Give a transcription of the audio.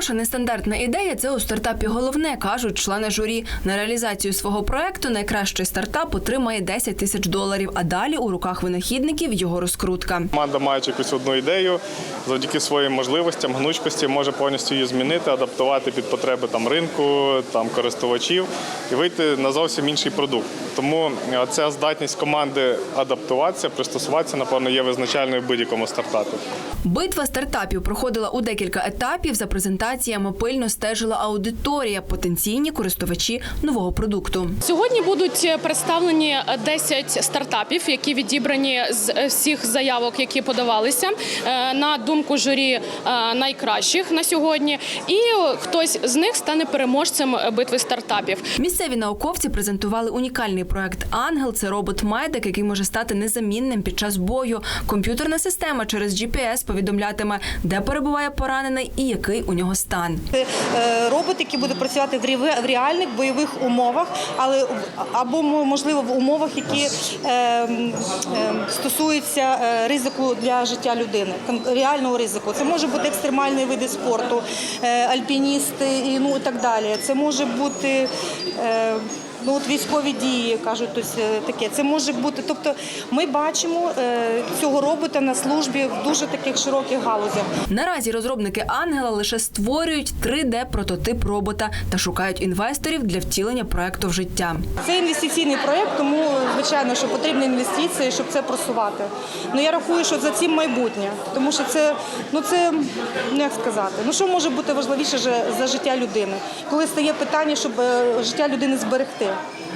Хороша нестандартна ідея це у стартапі головне, кажуть члени журі. На реалізацію свого проекту найкращий стартап отримає 10 тисяч доларів, а далі у руках винахідників його розкрутка. Команда, маючи якусь одну ідею, завдяки своїм можливостям, гнучкості, може повністю її змінити, адаптувати під потреби там ринку, там користувачів і вийти на зовсім інший продукт. Тому е, ця здатність команди адаптуватися, пристосуватися, напевно, є визначальною в будь-якому стартапі. Битва стартапів проходила у декілька етапів. За презентаціями пильно стежила аудиторія, потенційні користувачі нового продукту. Сьогодні будуть представлені 10 стартапів, які відібрані з всіх заявок, які подавалися е, на думку журі е, найкращих на сьогодні. І хтось з них стане переможцем битви стартапів. Місцеві науковці презентували унікальний проект Ангел. Це робот-медик, який може стати незамінним під час бою. Комп'ютерна система через GPS повідомлятиме, де перебуває поранений і який у нього стан. Е, робот, який буде працювати в в реальних бойових умовах, але або можливо в умовах, які е, е, стосуються ризику для життя людини, реального ризику. Це може бути екстремальні види спорту, альпіністи і ну і так далі. Це може бути. Ну, от військові дії кажуть, ось е, таке. Це може бути. Тобто, ми бачимо е, цього робота на службі в дуже таких широких галузях. Наразі розробники Ангела лише створюють 3D-прототип робота та шукають інвесторів для втілення проекту в життя. Це інвестиційний проект, тому звичайно, що потрібні інвестиції, щоб це просувати. Ну я рахую, що за цим майбутнє, тому що це ну це ну як сказати, ну що може бути важливіше за життя людини, коли стає питання, щоб е, життя людини зберегти.